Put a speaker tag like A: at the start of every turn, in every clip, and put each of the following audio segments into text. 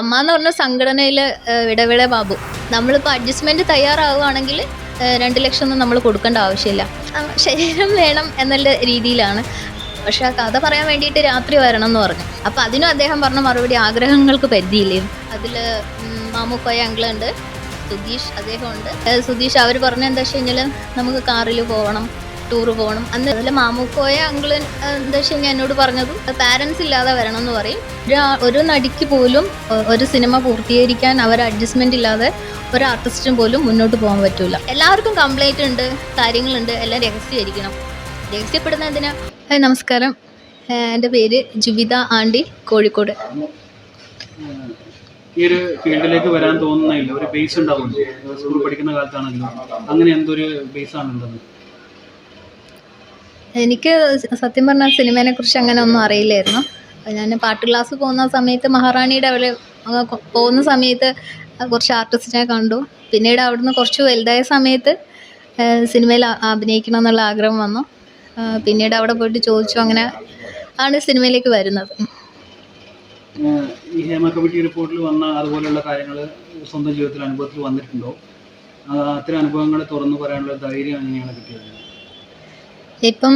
A: അമ്മ എന്ന് പറഞ്ഞ സംഘടനയിൽ ഇടവേള ബാബു. നമ്മളിപ്പോൾ അഡ്ജസ്റ്റ്മെന്റ് തയ്യാറാവുകയാണെങ്കിൽ രണ്ട് ലക്ഷം ഒന്നും നമ്മൾ കൊടുക്കേണ്ട ആവശ്യമില്ല. ശരീരം വേണം എന്നുള്ള രീതിയിലാണ്. പക്ഷെ ആ കഥ പറയാൻ വേണ്ടിയിട്ട് രാത്രി വരണം എന്ന് പറഞ്ഞു. അപ്പോൾ അതിനും അദ്ദേഹം പറഞ്ഞ മറുപടി ആഗ്രഹങ്ങൾക്ക് പരിധിയില്ലേ? അതിൽ മാമുക്കോയ അങ്കിളുണ്ട് സുധീഷ് അദ്ദേഹമുണ്ട് സുധീഷ് അവർ പറഞ്ഞ എന്താ വെച്ച് കഴിഞ്ഞാൽ നമുക്ക് കാറിൽ പോകണം ടൂറ് പോകണം. അന്ന് അതിൽ മാമൂക്കോയ അങ്കിൾ എന്താ വെച്ചാൽ എന്നോട് പറഞ്ഞത് പാരൻസ് ഇല്ലാതെ വരണം എന്ന് പറയും. ഒരു നടിക്ക് പോലും ഒരു സിനിമ പൂർത്തീകരിക്കാൻ അവർ അഡ്ജസ്റ്റ്മെന്റ് ഇല്ലാതെ ഒരു ആർട്ടിസ്റ്റും പോലും മുന്നോട്ട് പോകാൻ പറ്റൂല. എല്ലാവർക്കും കംപ്ലൈന്റ് ഉണ്ട് കാര്യങ്ങളുണ്ട് എല്ലാം രഹസ്യമായിരിക്കണം. രഹസ്യപ്പെടുന്ന എന്തിനാ? നമസ്കാരം. എന്റെ പേര് ജുവിത ആണ്ടി കോഴിക്കോട്.
B: ഈ ഒരു ഫീൽഡിലേക്ക് വരാൻ തോന്നുന്നില്ല ഒരു ബേസ് ഉണ്ടാവും സ്കൂൾ പഠിക്കുന്ന കാലത്താണെങ്കിലും. അങ്ങനെ എന്തൊരു ബേസ് ആണ് ഉള്ളത്?
A: എനിക്ക് സത്യം പറഞ്ഞാൽ സിനിമേനെ കുറിച്ച് അങ്ങനെ ഒന്നും അറിയില്ലായിരുന്നു. ഞാൻ പാട്ട് ക്ലാസ് പോകുന്ന സമയത്ത് മഹാറാണിയുടെ അവിടെ പോകുന്ന സമയത്ത് കുറച്ച് ആർട്ടിസ്റ്റിനെ കണ്ടു. പിന്നീട് അവിടുന്ന് കുറച്ച് വലുതായ സമയത്ത് സിനിമയിൽ അഭിനയിക്കണം എന്നുള്ള ആഗ്രഹം വന്നു. പിന്നീട് അവിടെ പോയിട്ട് ചോദിച്ചു അങ്ങനെ ആണ് സിനിമയിലേക്ക് വരുന്നത്.
B: റിപ്പോർട്ടിൽ വന്ന അതുപോലെയുള്ള കാര്യങ്ങൾ സ്വന്തം ജീവിതത്തിൽ അനുഭവത്തിൽ വന്നിട്ടുണ്ടോ? അത്തരം അനുഭവങ്ങളെ തുറന്നു പറയാനുള്ള ധൈര്യം എങ്ങനെയാണ് കിട്ടിയത്?
A: ഇപ്പം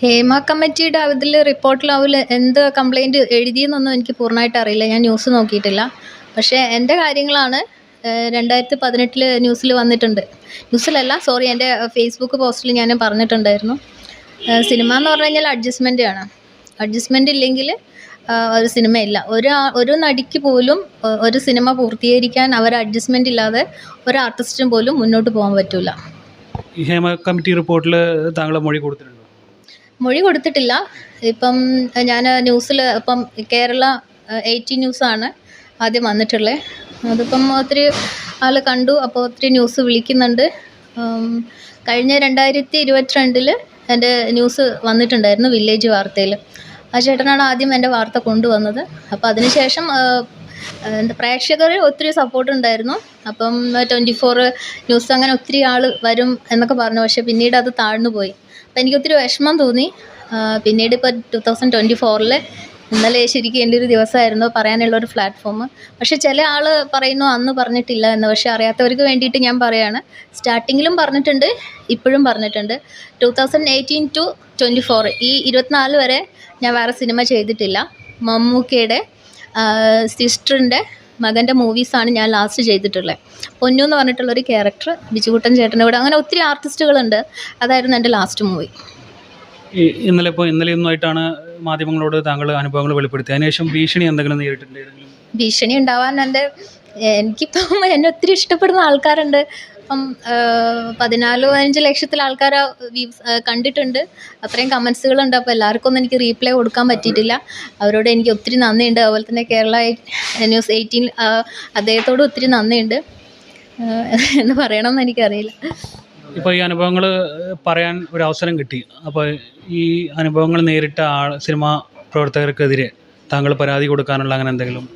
A: ഹേമ കമ്മിറ്റിയുടെ അതിൽ റിപ്പോർട്ടിൽ എന്ത് കംപ്ലൈന്റ് എഴുതിയെന്നൊന്നും എനിക്ക് പൂർണമായിട്ട് അറിയില്ല. ഞാൻ ന്യൂസ് നോക്കിയിട്ടില്ല. പക്ഷേ എന്റെ കാര്യങ്ങളാണ് രണ്ടായിരത്തി പതിനെട്ടിൽ ന്യൂസിൽ വന്നിട്ടുണ്ട്. ന്യൂസിലല്ല സോറി എന്റെ ഫേസ്ബുക്ക് പോസ്റ്റിൽ ഞാൻ പറഞ്ഞിട്ടുണ്ടായിരുന്നു. സിനിമ എന്ന് പറഞ്ഞു കഴിഞ്ഞാൽ അഡ്ജസ്റ്റ്മെന്റ് ആണ്. അഡ്ജസ്റ്റ്മെന്റ് ഇല്ലെങ്കിൽ ഒരു സിനിമയില്ല. ഒരു ഒരു നടിക്ക് പോലും ഒരു സിനിമ പൂർത്തീകരിക്കാൻ അവർ അഡ്ജസ്റ്റ്മെന്റ് ഇല്ലാതെ ഒരു ആർട്ടിസ്റ്റിനും പോലും മുന്നോട്ട് പോകാൻ പറ്റില്ല
B: ഹേമ കമ്മിറ്റി റിപ്പോർട്ടിൽ താങ്കൾ മൊഴി കൊടുത്തിട്ടുണ്ടോ?
A: മൊഴി കൊടുത്തിട്ടില്ല. ഇപ്പം ഞാൻ ന്യൂസിൽ ഇപ്പം കേരള എയ്റ്റി ന്യൂസാണ് ആദ്യം വന്നിട്ടുള്ളത് അതിപ്പം ഒത്തിരി ആൾ കണ്ടു അപ്പോൾ ഒത്തിരി ന്യൂസ് വിളിക്കുന്നുണ്ട്. കഴിഞ്ഞ രണ്ടായിരത്തി ഇരുപത്തിരണ്ടിൽ എന്റെ ന്യൂസ് വന്നിട്ടുണ്ടായിരുന്നു വില്ലേജ് വാർത്തയിൽ ആ ചേട്ടനാണ് ആദ്യം എന്റെ വാർത്ത കൊണ്ടുവന്നത്. അപ്പോൾ അതിനുശേഷം എന്താ പ്രേക്ഷകർ ഒത്തിരി സപ്പോർട്ട് ഉണ്ടായിരുന്നു. അപ്പം ട്വന്റി ഫോർ ന്യൂസ് അങ്ങനെ ഒത്തിരി ആൾ വരും എന്നൊക്കെ പറഞ്ഞു. പക്ഷേ പിന്നീട് അത് താഴ്ന്നു പോയി. അപ്പം എനിക്ക് ഒത്തിരി വിഷമം തോന്നി. പിന്നീട് ഇപ്പോൾ ടു തൗസൻഡ് ട്വന്റി ഫോറിൽ ഇന്നലെ ശരിക്കും എന്റെ ഒരു ദിവസമായിരുന്നു പറയാനുള്ള ഒരു പ്ലാറ്റ്ഫോം പക്ഷെ ചില ആൾ പറയുന്നു അന്ന് പറഞ്ഞിട്ടില്ല എന്ന്. പക്ഷെ അറിയാത്തവർക്ക് വേണ്ടിയിട്ട് ഞാൻ പറയാണ്. സ്റ്റാർട്ടിങ്ങിലും പറഞ്ഞിട്ടുണ്ട് ഇപ്പോഴും പറഞ്ഞിട്ടുണ്ട്. Two thousand eighteen to twenty four ഈ ഇരുപത്തിനാല് വരെ ഞാൻ വേറെ സിനിമ ചെയ്തിട്ടില്ല. മമ്മൂക്കയുടെ സിസ്റ്ററിന്റെ മകന്റെ മൂവീസാണ് ഞാൻ ലാസ്റ്റ് ചെയ്തിട്ടുള്ളത് പൊന്നു എന്ന് പറഞ്ഞിട്ടുള്ളൊരു ക്യാരക്ടർ ബിജുകുട്ടൻ ചേട്ടന്റെ കൂടെ. അങ്ങനെ ഒത്തിരി ആർട്ടിസ്റ്റുകളുണ്ട് അതായിരുന്നു എന്റെ ലാസ്റ്റ് മൂവി
B: ഇന്നലെ ഇപ്പോൾ ഇന്നലെ ഒന്നുമായിട്ടാണ് മാധ്യമങ്ങളോട് താങ്കൾ അനുഭവങ്ങൾ വെളിപ്പെടുത്തി അതിനുശേഷം ഭീഷണി എന്തെങ്കിലും നേരിട്ടുണ്ടായിരുന്നു
A: ഭീഷണി ഉണ്ടാവാൻ എന്റെ എനിക്കിപ്പം എന്നെ ഒത്തിരി ഇഷ്ടപ്പെടുന്ന ആൾക്കാരുണ്ട്. ഇപ്പം പതിനാല് പതിനഞ്ച് ലക്ഷത്തിൽ ആൾക്കാർ കണ്ടിട്ടുണ്ട്. അത്രയും കമൻസുകളുണ്ട്. അപ്പോൾ എല്ലാവർക്കും ഒന്നും എനിക്ക് റീപ്ലൈ കൊടുക്കാൻ പറ്റിയിട്ടില്ല. അവരോട് എനിക്ക് ഒത്തിരി നന്ദിയുണ്ട്. അതുപോലെ തന്നെ കേരള ന്യൂസ് എയ്റ്റീൻ അദ്ദേഹത്തോട് ഒത്തിരി നന്ദിയുണ്ട്. എന്ന് പറയണമെന്ന് എനിക്കറിയില്ല.
B: ഇപ്പോൾ ഈ അനുഭവങ്ങൾ പറയാൻ ഒരു അവസരം കിട്ടി. അപ്പോൾ ഈ അനുഭവങ്ങൾ നേരിട്ട ആൾ സിനിമാ പ്രവർത്തകർക്കെതിരെ താങ്കൾ പരാതി കൊടുക്കാനുള്ള അങ്ങനെ എന്തെങ്കിലും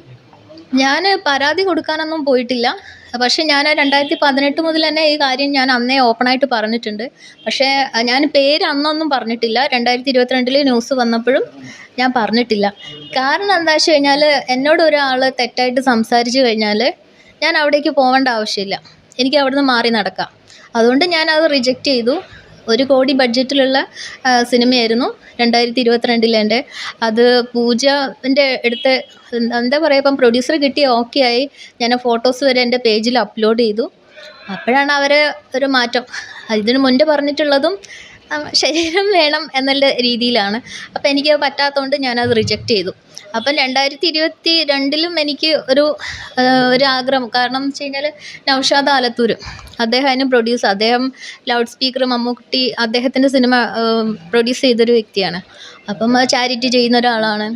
A: ഞാൻ പരാതി കൊടുക്കാനൊന്നും പോയിട്ടില്ല. പക്ഷേ ഞാൻ രണ്ടായിരത്തി പതിനെട്ട് മുതൽ തന്നെ ഈ കാര്യം ഞാൻ അന്നേ ഓപ്പണായിട്ട് പറഞ്ഞിട്ടുണ്ട്. പക്ഷേ ഞാൻ പേര് അന്നൊന്നും പറഞ്ഞിട്ടില്ല. രണ്ടായിരത്തി ഇരുപത്തിരണ്ടിൽ ന്യൂസ് വന്നപ്പോഴും ഞാൻ പറഞ്ഞിട്ടില്ല. കാരണം എന്താ വെച്ച് കഴിഞ്ഞാൽ എന്നോട് ഒരാൾ തെറ്റായിട്ട് സംസാരിച്ചു കഴിഞ്ഞാൽ ഞാൻ അവിടേക്ക് പോകേണ്ട ആവശ്യമില്ല. എനിക്ക് അവിടുന്ന് മാറി നടക്കാം. അതുകൊണ്ട് ഞാൻ അത് റിജക്റ്റ് ചെയ്തു. ഒരു കോടി ബഡ്ജറ്റിലുള്ള സിനിമയായിരുന്നു രണ്ടായിരത്തി ഇരുപത്തിരണ്ടിൽ എന്റെ. അത് പൂജന്റെ അടുത്ത് എന്താ- പറയുക ഇപ്പം പ്രൊഡ്യൂസർ കിട്ടി ഓക്കെ ആയി. ഞാൻ ഫോട്ടോസ് വരെ എന്റെ പേജിൽ അപ്ലോഡ് ചെയ്തു. അപ്പോഴാണ് അവർ ഒരു മാറ്റം. ഇതിനു മുൻപ് പറഞ്ഞിട്ടുള്ളതും ശരീരം വേണം എന്നുള്ള രീതിയിലാണ്. അപ്പോൾ എനിക്ക് പറ്റാത്തതുകൊണ്ട് ഞാനത് റിജക്റ്റ് ചെയ്തു. അപ്പം രണ്ടായിരത്തി ഇരുപത്തി രണ്ടിലും എനിക്ക് ഒരു ഒരു ആഗ്രഹം കാരണം എന്ന് വെച്ച് കഴിഞ്ഞാൽ നൗഷാദ് ആലത്തൂർ അദ്ദേഹം അതിന് പ്രൊഡ്യൂസ് അദ്ദേഹം ലൗഡ് സ്പീക്കർ മമ്മൂട്ടി അദ്ദേഹത്തിന്റെ സിനിമ പ്രൊഡ്യൂസ് ചെയ്തൊരു വ്യക്തിയാണ്. അപ്പം ചാരിറ്റി ചെയ്യുന്ന ഒരാളാണ്.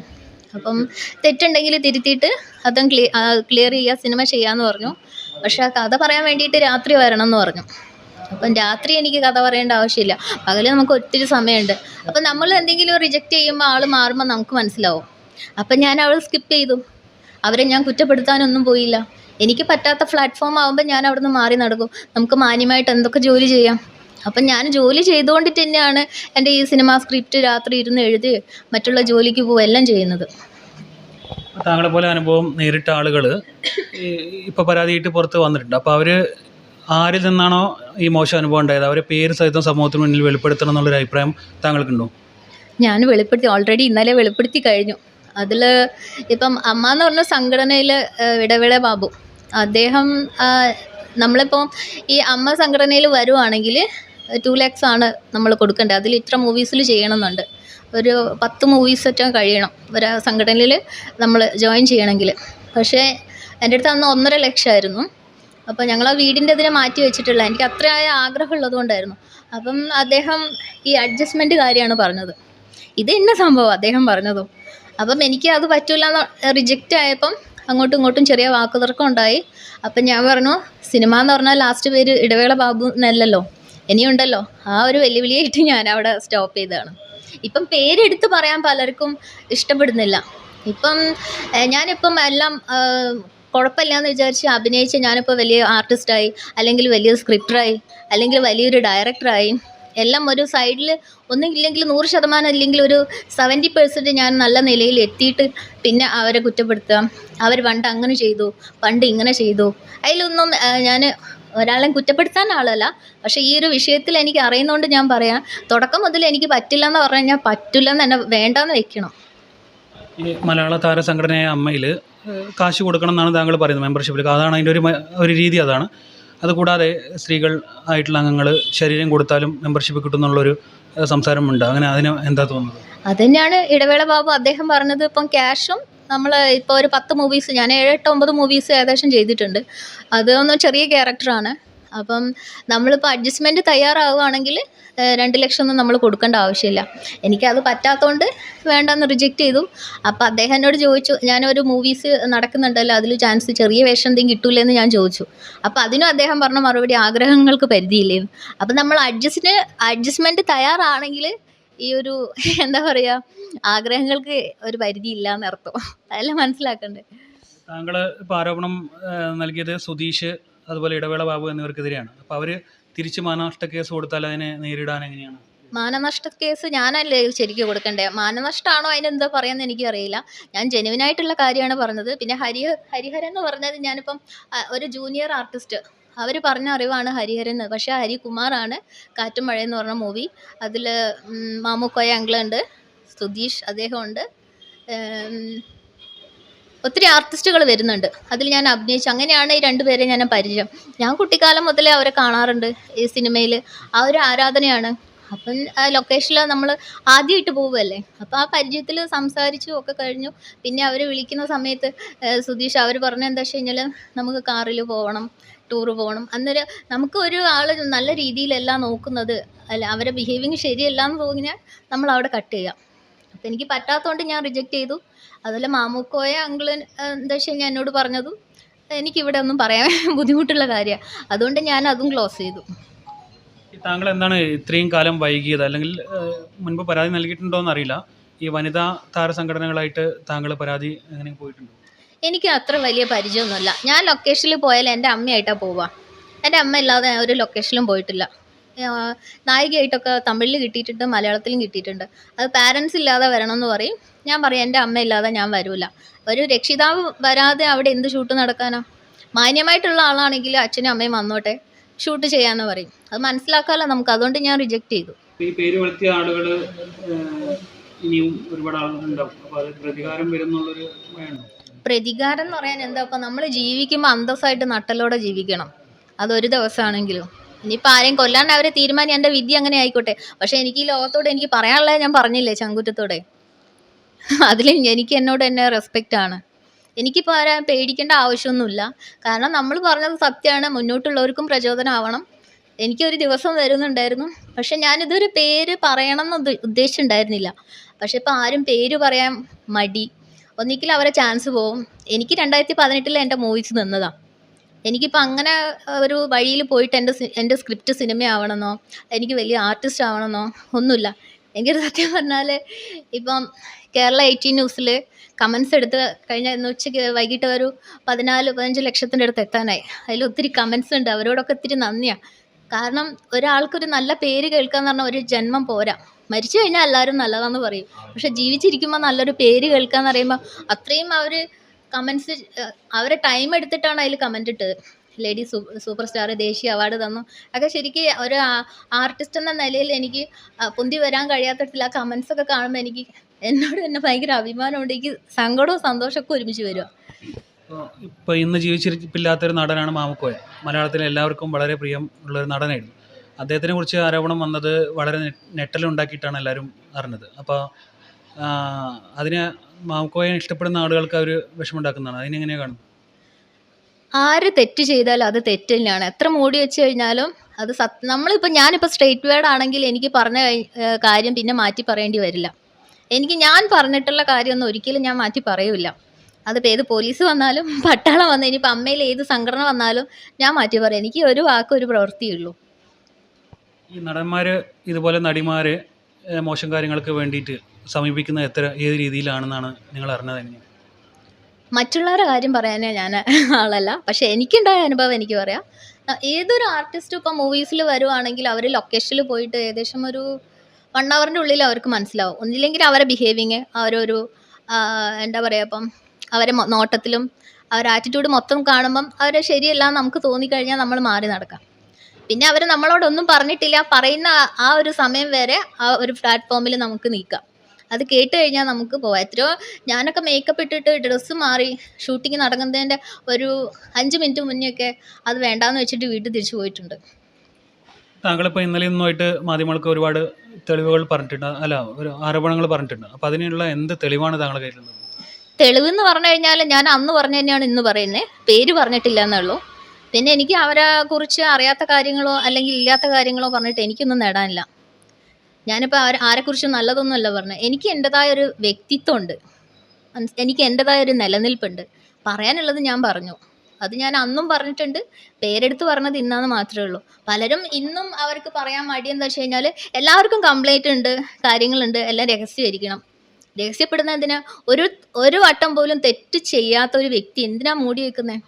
A: അപ്പം തെറ്റുണ്ടെങ്കിൽ തിരുത്തിയിട്ട് അതും ക്ലി ക്ലിയർ ചെയ്യുക സിനിമ ചെയ്യാമെന്ന് പറഞ്ഞു. പക്ഷെ ആ കഥ പറയാൻ വേണ്ടിയിട്ട് രാത്രി വരണം എന്ന് പറഞ്ഞു. അപ്പം രാത്രി എനിക്ക് കഥ പറയേണ്ട ആവശ്യമില്ല. പകൽ നമുക്ക് ഒത്തിരി സമയമുണ്ട്. അപ്പം നമ്മൾ എന്തെങ്കിലും റിജക്റ്റ് ചെയ്യുമ്പോൾ ആൾ മാറുമ്പോൾ നമുക്ക് മനസ്സിലാവും. അപ്പം ഞാൻ അവൾ സ്കിപ്പ് ചെയ്തു. അവരെ ഞാൻ കുറ്റപ്പെടുത്താനൊന്നും പോയില്ല. എനിക്ക് പറ്റാത്ത പ്ലാറ്റ്ഫോം ആകുമ്പോൾ ഞാൻ അവിടെ നിന്ന് മാറി നടക്കും. നമുക്ക് മാന്യമായിട്ട് എന്തൊക്കെ ജോലി ചെയ്യാം. അപ്പം ഞാൻ ജോലി ചെയ്തുകൊണ്ടിട്ട് തന്നെയാണ് എന്റെ ഈ സിനിമ സ്ക്രിപ്റ്റ് രാത്രി ഇരുന്ന് എഴുതി മറ്റുള്ള ജോലിക്ക് പോവുക എല്ലാം ചെയ്യുന്നത്.
B: താങ്കളെ പോലെ അനുഭവം നേരിട്ട ആളുകൾ ഇപ്പോൾ പരാതിയിട്ട് പുറത്ത് വന്നിട്ടുണ്ട്. അപ്പോൾ അവർ ആരിൽ നിന്നാണോ ഈ മോശം അനുഭവം ഉണ്ടായത്? അവരെ പേര് സഹിതം സമൂഹത്തിന് മുന്നിൽ വെളിപ്പെടുത്തണം എന്നുള്ളൊരു അഭിപ്രായം താങ്കൾക്കുണ്ടോ?
A: ഞാൻ വെളിപ്പെടുത്തി ഓൾറെഡി ഇന്നലെ വെളിപ്പെടുത്തി കഴിഞ്ഞു. അതിൽ ഇപ്പം അമ്മ എന്ന് പറഞ്ഞ സംഘടനയിൽ ഇടവേള ബാബു. അദ്ദേഹം നമ്മളിപ്പോൾ ഈ അമ്മ സംഘടനയിൽ വരുവാണെങ്കിൽ ടു ലാക്സ് ആണ് നമ്മൾ കൊടുക്കേണ്ടത് അതിൽ ഇത്ര മൂവീസിൽ ചെയ്യണമെന്നുണ്ട്. ഒരു പത്ത് മൂവീസ് ഒറ്റം കഴിയണം. ഒരു സംഘടനയിൽ നമ്മൾ ജോയിൻ ചെയ്യണമെങ്കിൽ പക്ഷേ എന്റെ അടുത്ത് അന്ന് ഒന്നര ലക്ഷമായിരുന്നു അപ്പോൾ ഞങ്ങൾ ആ വീടിന്റെ ഇതിനെ മാറ്റി വെച്ചിട്ടുള്ള. എനിക്ക് അത്രയായ ആഗ്രഹം ഉള്ളതുകൊണ്ടായിരുന്നു അപ്പം അദ്ദേഹം ഈ അഡ്ജസ്റ്റ്മെന്റ് കാര്യമാണ് പറഞ്ഞത്. ഇത് എന്നെ സംഭവം? അദ്ദേഹം പറഞ്ഞതും? അപ്പം എനിക്ക് അത് പറ്റില്ല എന്ന് റിജക്റ്റ് ആയപ്പം അങ്ങോട്ടും ഇങ്ങോട്ടും ചെറിയ വാക്കുതർക്കം ഉണ്ടായി. അപ്പം ഞാൻ പറഞ്ഞു സിനിമ എന്ന് പറഞ്ഞാൽ ലാസ്റ്റ് പേര് ഇടവേള ബാബു എന്നല്ലല്ലോ. ഇനിയുണ്ടല്ലോ ആ ഒരു വെല്ലുവിളിയായിട്ട് ഞാൻ അവിടെ സ്റ്റോപ്പ് ചെയ്തതാണ്. ഇപ്പം പേരെടുത്ത് പറയാൻ പലർക്കും ഇഷ്ടപ്പെടുന്നില്ല. ഇപ്പം ഞാനിപ്പം എല്ലാം കുഴപ്പമില്ല എന്ന് വിചാരിച്ച് അഭിനയിച്ച് ഞാനിപ്പോൾ വലിയ ആർട്ടിസ്റ്റായി അല്ലെങ്കിൽ വലിയ സ്ക്രിപ്റ്ററായി അല്ലെങ്കിൽ വലിയൊരു ഡയറക്ടറായി എല്ലാം ഒരു സൈഡിൽ ഒന്നും ഇല്ലെങ്കിൽ നൂറ് ശതമാനം ഇല്ലെങ്കിൽ ഒരു സെവന്റി പെർസെന്റ് ഞാൻ നല്ല നിലയിൽ എത്തിയിട്ട് പിന്നെ അവരെ കുറ്റപ്പെടുത്തുക. അവർ പണ്ട് അങ്ങനെ ചെയ്തു പണ്ട് ഇങ്ങനെ ചെയ്തു. അതിലൊന്നും ഞാൻ ഒരാളെ കുറ്റപ്പെടുത്താൻ ആളല്ല. പക്ഷേ ഈ ഒരു വിഷയത്തിൽ എനിക്ക് അറിയുന്നതുകൊണ്ട് ഞാൻ പറയാം തുടക്കം മുതൽ എനിക്ക് പറ്റില്ല എന്ന് പറഞ്ഞു കഴിഞ്ഞാൽ പറ്റില്ല എന്ന് തന്നെ വേണ്ടാന്ന് വെക്കണം.
B: ഈ മലയാള താര സംഘടനയായ അമ്മയിൽ കാശ് കൊടുക്കണം എന്നാണ് താങ്കൾ പറയുന്നത് മെമ്പർഷിപ്പിൽ അതാണ് അതിന്റെ ഒരു ഒരു രീതി അതാണ്. അതുകൂടാതെ സ്ത്രീകൾ ആയിട്ടുള്ള അംഗങ്ങൾ ശരീരം കൊടുത്താലും മെമ്പർഷിപ്പ് കിട്ടുമെന്നുള്ളൊരു ഏഹ്, സംസാരമുണ്ട്. അങ്ങനെ അതിന് എന്താ തോന്നുന്നത്?
A: അത് തന്നെയാണ് ഇടവേള ബാബു അദ്ദേഹം പറഞ്ഞത് ഇപ്പം ക്യാഷും നമ്മൾ ഇപ്പോൾ ഒരു പത്ത് മൂവീസ് ഞാൻ ഏഴ് എട്ട് ഒമ്പത് മൂവീസ് ഏകദേശം ചെയ്തിട്ടുണ്ട്. അതൊന്നും ചെറിയ ക്യാരക്ടറാണ് അപ്പം നമ്മളിപ്പോൾ അഡ്ജസ്റ്റ്മെന്റ് തയ്യാറാവുകയാണെങ്കിൽ രണ്ട് ലക്ഷം ഒന്നും നമ്മൾ കൊടുക്കേണ്ട ആവശ്യമില്ല. എനിക്കത് പറ്റാത്തതുകൊണ്ട് വേണ്ടെന്ന് റിജക്റ്റ് ചെയ്തു. അപ്പോൾ അദ്ദേഹം എന്നോട് ചോദിച്ചു ഞാനൊരു മൂവീസ് നടക്കുന്നുണ്ടല്ലോ അതിൽ ചാൻസ് ചെറിയ വേഷം എന്തെങ്കിലും കിട്ടൂലേ എന്ന് ഞാൻ ചോദിച്ചു. അപ്പോൾ അതിനും അദ്ദേഹം പറഞ്ഞ മറുപടി ആഗ്രഹങ്ങൾക്ക് പരിധിയില്ലേ? അപ്പം നമ്മൾ അഡ്ജസ്റ്റിന് അഡ്ജസ്റ്റ്മെന്റ് തയ്യാറാണെങ്കിൽ ഈ ഒരു എന്താ പറയുക ആഗ്രഹങ്ങൾക്ക് ഒരു പരിധി ഇല്ല എന്നർത്ഥം അതെല്ലാം മനസ്സിലാക്കണ്ടേ?
B: താങ്കൾ ഇപ്പോൾ ആരോപണം നൽകിയത് സുധീഷ് അതുപോലെ ഇടവേള ബാബു എന്നിവർക്കെതിരെയാണ്. അപ്പോൾ അവർ തിരിച്ച് മാനനഷ്ട കേസ് കൊടുത്താൽ അതിനെ നേരിടാൻ എങ്ങനെയാണ്?
A: മാനനഷ്ട കേസ് ഞാനല്ലേ ശരിക്കും കൊടുക്കണ്ടേ? മാനനഷ്ടമാണോ അതിനെന്താ പറയാന്ന് എനിക്കറിയില്ല. ഞാൻ ജെനുവിനായിട്ടുള്ള കാര്യമാണ് പറഞ്ഞത്. പിന്നെ ഹരി ഹരിഹരൻ എന്ന് പറഞ്ഞത് ഞാനിപ്പം ഒരു ജൂനിയർ ആർട്ടിസ്റ്റ്. അവർ പറഞ്ഞ അറിവാണ് ഹരിഹരൻ എന്ന്. പക്ഷേ ഹരികുമാറാണ് കാറ്റും മഴ എന്ന് പറഞ്ഞ മൂവി. അതിൽ മാമുക്കോയ അങ്കിളുണ്ട്. സുധീഷ് അദ്ദേഹമുണ്ട്. ഒത്തിരി ആർട്ടിസ്റ്റുകൾ വരുന്നുണ്ട്. അതിൽ ഞാൻ അഭിനയിച്ചു. അങ്ങനെയാണ് ഈ രണ്ടുപേരെ ഞാൻ പരിചയം. ഞാൻ കുട്ടിക്കാലം മുതലേ അവരെ കാണാറുണ്ട് ഈ സിനിമയിൽ ആ ഒരു ആരാധനയാണ്. അപ്പം ലൊക്കേഷനിൽ നമ്മൾ ആദ്യമായിട്ട് പോവുമല്ലേ അപ്പോൾ ആ പരിചയത്തിൽ സംസാരിച്ചു ഒക്കെ കഴിഞ്ഞു. പിന്നെ അവർ വിളിക്കുന്ന സമയത്ത് സുധീഷ് അവർ പറഞ്ഞ എന്താ വെച്ച് കഴിഞ്ഞാൽ നമുക്ക് കാറിൽ പോകണം ടൂറ് പോകണം അന്നേരം നമുക്ക് ഒരു ആൾ നല്ല രീതിയിലല്ല നോക്കുന്നത്. അല്ല അവരെ ബിഹേവിങ് ശരിയല്ല എന്ന് തോന്നിയാൽ നമ്മൾ അവിടെ കട്ട് ചെയ്യാം. അപ്പം എനിക്ക് പറ്റാത്തതുകൊണ്ട് ഞാൻ റിജക്റ്റ് ചെയ്തു. അതുപോലെ മാമൂക്കോയ അങ്കിൾ എന്താ വെച്ച് കഴിഞ്ഞാൽ എന്നോട് പറഞ്ഞതും എനിക്കിവിടെ ഒന്നും പറയാൻ ബുദ്ധിമുട്ടുള്ള കാര്യമാണ് അതുകൊണ്ട് ഞാൻ അതും ക്ലോസ് ചെയ്തു.
B: താങ്കൾ എന്താണ് ഇത്രയും കാലം വൈകിയത്? അല്ലെങ്കിൽ മുൻപ് പരാതി നൽകിയിട്ടുണ്ടോ എന്നറിയില്ല. ഈ വനിതാ താര സംഘടനകളായിട്ട് താങ്കൾ പരാതി എങ്ങനെ പോയിട്ടുണ്ടോ?
A: എനിക്ക് അത്ര വലിയ പരിചയമൊന്നുമില്ല. ഞാൻ ലൊക്കേഷനിൽ പോയാൽ എന്റെ അമ്മയായിട്ടാണ് പോവുക. എന്റെ അമ്മ ഇല്ലാതെ ഒരു ലൊക്കേഷനിലും പോയിട്ടില്ല. നായികയായിട്ടൊക്കെ തമിഴിൽ കിട്ടിയിട്ടുണ്ട് മലയാളത്തിലും കിട്ടിയിട്ടുണ്ട്. അത് പാരൻസ് ഇല്ലാതെ വരണം എന്ന് പറയും. ഞാൻ പറയും എന്റെ അമ്മ ഇല്ലാതെ ഞാൻ വരില്ല ഒരു രക്ഷിതാവ് വരാതെ അവിടെ എന്ത് ഷൂട്ട് നടക്കാനാ? മാന്യമായിട്ടുള്ള ആളാണെങ്കിൽ അച്ഛനും അമ്മയും വന്നോട്ടെ ഷൂട്ട് ചെയ്യാന്ന് പറയും. അത് മനസ്സിലാക്കാമല്ലോ നമുക്ക്. അതുകൊണ്ട് ഞാൻ റിജക്ട് ചെയ്തു.
B: ഈ പേര് വളർത്തിയ ആളുകൾ ഇനിയും ഒരുപാട് ആളുകളുണ്ടാവും. അപ്പോൾ അത് പ്രതികാരം വരുന്നുള്ളൊരു
A: പ്രതികാരം എന്ന് പറയാൻ എന്താ? ഇപ്പം നമ്മൾ ജീവിക്കുമ്പോൾ അന്തസ്സായിട്ട് നട്ടലോടെ ജീവിക്കണം. അതൊരു ദിവസമാണെങ്കിലും ഇനിയിപ്പോൾ ആരെയും കൊല്ലാണ്ട് അവരെ തീരുമാനം എന്റെ വിധി അങ്ങനെ ആയിക്കോട്ടെ. പക്ഷെ എനിക്ക് ഈ ലോകത്തോട് എനിക്ക് പറയാനുള്ളത് ഞാൻ പറഞ്ഞില്ലേ ചങ്കുറ്റത്തോടെ? അതിൽ എനിക്ക് എന്നോട് എന്നെ റെസ്പെക്റ്റ് ആണ്. എനിക്കിപ്പോൾ ആരെ പേടിക്കേണ്ട ആവശ്യമൊന്നുമില്ല. കാരണം നമ്മൾ പറഞ്ഞത് സത്യമാണ്. മുന്നോട്ടുള്ളവർക്കും പ്രചോദനമാവണം എനിക്കൊരു ദിവസം വരുന്നുണ്ടായിരുന്നു. പക്ഷെ ഞാനിതൊരു പേര് പറയണം എന്ന് ഉദ്ദ- ഉദ്ദേശിച്ചിട്ടുണ്ടായിരുന്നില്ല. പക്ഷെ ഇപ്പോൾ ആരും പേര് പറയാൻ മടി. ഒന്നിക്കിൽ അവരെ ചാൻസ് പോവും. എനിക്ക് രണ്ടായിരത്തി പതിനെട്ടിൽ എന്റെ മൂവീസ് നിന്നതാണ് എനിക്കിപ്പോൾ അങ്ങനെ ഒരു വഴിയിൽ പോയിട്ട് എന്റെ എന്റെ സ്ക്രിപ്റ്റ് സിനിമയാവണമെന്നോ എനിക്ക് വലിയ ആർട്ടിസ്റ്റ് ആവണമെന്നോ ഒന്നുമില്ല. എനിക്കൊരു സത്യം പറഞ്ഞാൽ ഇപ്പം കേരള എയ്റ്റീൻ ന്യൂസിൽ കമൻസ് എടുത്ത് കഴിഞ്ഞ ഇന്ന് ഉച്ചയ്ക്ക് വൈകിട്ട് ഒരു പതിനാല് പതിനഞ്ച് ലക്ഷത്തിന്റെ അടുത്ത് എത്താനായി. അതിൽ ഒത്തിരി കമൻസ് ഉണ്ട്. അവരോടൊക്കെ ഒത്തിരി നന്ദിയാണ് കാരണം ഒരാൾക്കൊരു നല്ല പേര് കേൾക്കാന്ന് പറഞ്ഞാൽ ഒരു ജന്മം പോരാ. മരിച്ചു കഴിഞ്ഞാൽ എല്ലാവരും നല്ലതാന്ന് പറയും. പക്ഷെ ജീവിച്ചിരിക്കുമ്പോൾ നല്ലൊരു പേര് കേൾക്കാന്ന് പറയുമ്പോൾ അത്രയും അവർ കമൻസ് അവരെ ടൈം എടുത്തിട്ടാണ് അതിൽ കമന്റ് ഇട്ടത്. ലേഡി സൂപ്പർ സ്റ്റാർ ദേശീയ അവാർഡ് തന്നു. അതൊക്കെ ശരിക്കും ഒരു ആർട്ടിസ്റ്റ് എന്ന നിലയിൽ എനിക്ക് പൊന്തി വരാൻ കഴിയാത്തട്ടില്ല ആ കമൻസ് ഒക്കെ കാണുമ്പോൾ എനിക്ക് എന്നോട് തന്നെ ഭയങ്കര അഭിമാനമുണ്ട് എനിക്ക് സങ്കടവും സന്തോഷമൊക്കെ ഒരുമിച്ച് വരിക.
B: ഇപ്പോൾ ഇന്ന് ജീവിച്ചിരിപ്പില്ലാത്തൊരു നടനാണ് മാമക്കോയ. മലയാളത്തിലെ എല്ലാവർക്കും വളരെ പ്രിയം ഉള്ളൊരു നടനായിരുന്നു. അദ്ദേഹത്തിനെ കുറിച്ച് ആരോപണം വന്നത് വളരെ ഞെട്ടലുണ്ടാക്കിയിട്ടാണ് എല്ലാവരും അറിഞ്ഞത്. അപ്പോൾ അതിനെ മാമുക്കോയെ ഇഷ്ടപ്പെടുന്ന ആളുകൾക്ക് അവർ വിഷമമുണ്ടാക്കുന്നതാണ്. അതിനെങ്ങനെയാണ് കാണുന്നത്?
A: ആര് തെറ്റ് ചെയ്താലും അത് തെറ്റ് തന്നെയാണ് എത്ര മൂടി വെച്ച് കഴിഞ്ഞാലും അത് സത് നമ്മളിപ്പോൾ ഞാനിപ്പോൾ സ്ട്രേറ്റ് വേർഡ് ആണെങ്കിൽ എനിക്ക് പറഞ്ഞ കാര്യം പിന്നെ മാറ്റി പറയേണ്ടി വരില്ല. എനിക്ക് ഞാൻ പറഞ്ഞിട്ടുള്ള കാര്യമൊന്നും ഒരിക്കലും ഞാൻ മാറ്റി പറയൂല അതിപ്പോൾ ഏത് പോലീസ് വന്നാലും പട്ടാളം വന്നാലും ഇനിയിപ്പോൾ അമ്മയിൽ ഏത് സംഘടന വന്നാലും ഞാൻ മാറ്റി പറയാം. എനിക്ക് ഒരു വാക്ക് ഒരു പ്രവൃത്തിയുള്ളൂ
B: ഈ നടന്മാർ ഇതുപോലെ നടിമാർ മോശം കാര്യങ്ങൾക്ക് വേണ്ടിയിട്ട് സമീപിക്കുന്നത് എത്ര ഏത് രീതിയിലാണെന്നാണ് നിങ്ങൾ അറിഞ്ഞത് എങ്ങനെ
A: മറ്റുള്ളവരുടെ കാര്യം പറയാനേ ഞാൻ ആളല്ല. പക്ഷെ എനിക്കുണ്ടായ അനുഭവം എനിക്ക് പറയാം. ഏതൊരു ആർട്ടിസ്റ്റും ഇപ്പം മൂവീസിൽ വരുവാണെങ്കിൽ അവർ ലൊക്കേഷനിൽ പോയിട്ട് ഏകദേശം ഒരു വൺ അവറിന്റെ ഉള്ളിൽ അവർക്ക് മനസ്സിലാവും. ഒന്നില്ലെങ്കിൽ അവരെ ബിഹേവിങ് അവരൊരു എന്താ പറയുക ഇപ്പം അവരെ നോട്ടത്തിലും അവരുടെ ആറ്റിറ്റ്യൂഡ് മൊത്തം കാണുമ്പം അവരെ ശരിയല്ല നമുക്ക് തോന്നിക്കഴിഞ്ഞാൽ നമ്മൾ മാറി നടക്കാം. പിന്നെ അവർ നമ്മളോടൊന്നും പറഞ്ഞിട്ടില്ല. പറയുന്ന ആ- ഒരു സമയം വരെ ആ ഒരു പ്ലാറ്റ്ഫോമിൽ നമുക്ക് നിൽക്കാം. അത് കേട്ട് കഴിഞ്ഞാൽ നമുക്ക് പോവാം. എത്രയോ ഞാനൊക്കെ മേക്കപ്പ് ഇട്ടിട്ട് ഡ്രസ്സ് മാറി ഷൂട്ടിങ് നടക്കുന്നതിന്റെ ഒരു അഞ്ച് മിനിറ്റ് മുന്നേ ഒക്കെ അത് വേണ്ടാന്ന് വെച്ചിട്ട് വീട്ടിൽ തിരിച്ചു പോയിട്ടുണ്ട്.
B: താങ്കളിപ്പോൾ ഇന്നലെ ഇന്നുമായിട്ട് മാധ്യമങ്ങൾക്ക് ഒരുപാട് തെളിവുകൾ പറഞ്ഞിട്ടുണ്ട്. അല്ല ഒരു ആരോപണങ്ങൾ പറഞ്ഞിട്ടുണ്ട്. അപ്പോൾ അതിനുള്ള എന്ത് തെളിവാണ് താങ്കളുടെ കയ്യിലുള്ളത്
A: തെളിവെന്ന് പറഞ്ഞു കഴിഞ്ഞാൽ ഞാൻ അന്ന് പറഞ്ഞു തന്നെയാണ് ഇന്ന് പറയുന്നത് പേര് പറഞ്ഞിട്ടില്ല എന്നുള്ളൂ പിന്നെ എനിക്ക് അവരെ കുറിച്ച് അറിയാത്ത കാര്യങ്ങളോ അല്ലെങ്കിൽ ഇല്ലാത്ത കാര്യങ്ങളോ പറഞ്ഞിട്ട് എനിക്കൊന്നും നേടാനില്ല. ഞാനിപ്പോൾ അവർ ആരെക്കുറിച്ച് നല്ലതൊന്നുമല്ല പറഞ്ഞത് എനിക്ക് എന്റെതായ ഒരു വ്യക്തിത്വമുണ്ട് എനിക്ക് എന്റെതായ ഒരു നിലനിൽപ്പുണ്ട്. പറയാനുള്ളത് ഞാൻ പറഞ്ഞു. അത് ഞാൻ അന്നും പറഞ്ഞിട്ടുണ്ട്. പേരെടുത്ത് പറഞ്ഞത് ഇന്നാന്ന് മാത്രമേ ഉള്ളൂ. പലരും ഇന്നും അവർക്ക് പറയാൻ മടി എന്താ വെച്ച് കഴിഞ്ഞാൽ എല്ലാവർക്കും കംപ്ലൈന്റ് ഉണ്ട് കാര്യങ്ങളുണ്ട് എല്ലാം രഹസ്യമായിരിക്കണം. രഹസ്യപ്പെടുന്ന എന്തിനാ? ഒരു ഒരു വട്ടം പോലും തെറ്റ് ചെയ്യാത്ത ഒരു വ്യക്തി എന്തിനാ മൂടി വെക്കുന്നത്